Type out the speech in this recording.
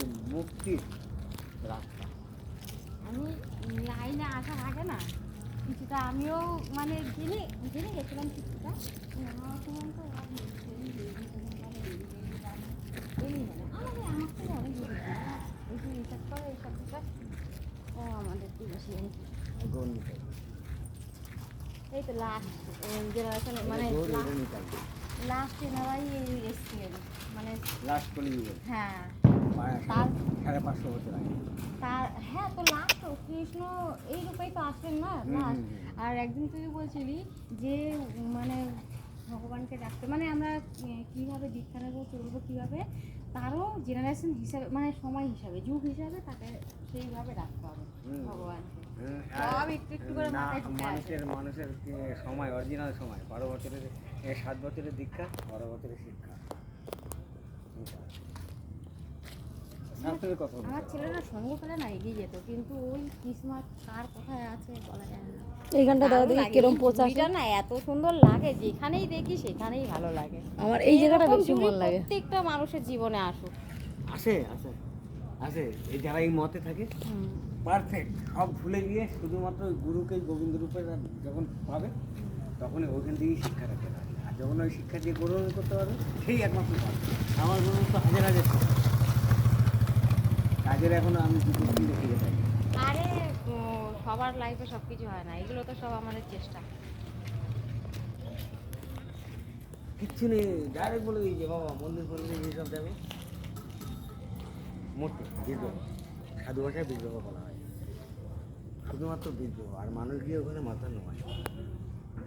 যে মুক্তির রাস্তা আমি লাইনে আসার আগে না কিছুটা আমিও মানে জেনে জেনে গেছিলাম কিছুটা। মানে এই তো লাস্ট জেনারেশন মানে লাস্ট জেনারাই এসছিলেন মানে লাস্ট কলিযুগে হ্যাঁ। সাড়ে পাঁচশো বছর আগে তার হ্যাঁ তো লাস্ট তো কৃষ্ণ এই রূপেই তো আসলেন না লাস্ট। আর একদিন তুই বলছিলি যে মানে ভগবানকে ডাকতে মানে আমরা কীভাবে দীক্ষা নেব চলবো কীভাবে তারও জেনারেশন হিসাবে মানে সময় হিসাবে যুগ হিসাবে তাকে সেইভাবে ডাকতে হবে হুম। ভগবানকে। মানুষের মানুষের সময় অরিজিনাল সময় বারো বছরের এ, সাত বছরের দীক্ষা বারো বছরের শিক্ষা আমার ছেলেরা সঙ্গ পেলে না এগিয়ে যেত কিন্তু ওই কিসমত কার কোথায় আছে বলা যায় না। এই গানটা দাদা দেখি কিরম পোচা না এত সুন্দর লাগে যেখানেই দেখি সেখানেই ভালো লাগে। আমার এই জায়গাটা বেশি মন লাগে। প্রত্যেকটা মানুষের জীবনে আসুক। আছে আছে আছে এই যারা এই মতে থাকে পারফেক্ট সব ভুলে গিয়ে শুধুমাত্র ওই গুরুকে গোবিন্দ রূপে যখন পাবে তখন ওইখান থেকেই শিক্ষা রাখতে পারবে। আর যখন ওই শিক্ষা দিয়ে গ্রহণ করতে পারবে সেই একমাত্র আমার গুরু তো হাজার হাজার। কাজের এখনও আমি দুটো দিন থাকি। আরে সবার লাইফে সব কিছু হয় না। এগুলো তো সব আমাদের চেষ্টা। কিচ্ছু নেই ডাইরেক্ট বলে দিয়েছে বাবা মন্দির ফন্দির এইসব যাবে মূর্তি বিগ্রহ সাধু ভাষায় বিগ্রহ বলা হয়। শুধুমাত্র বিগ্রহ আর মানুষ গিয়ে ওখানে মাথা নয়।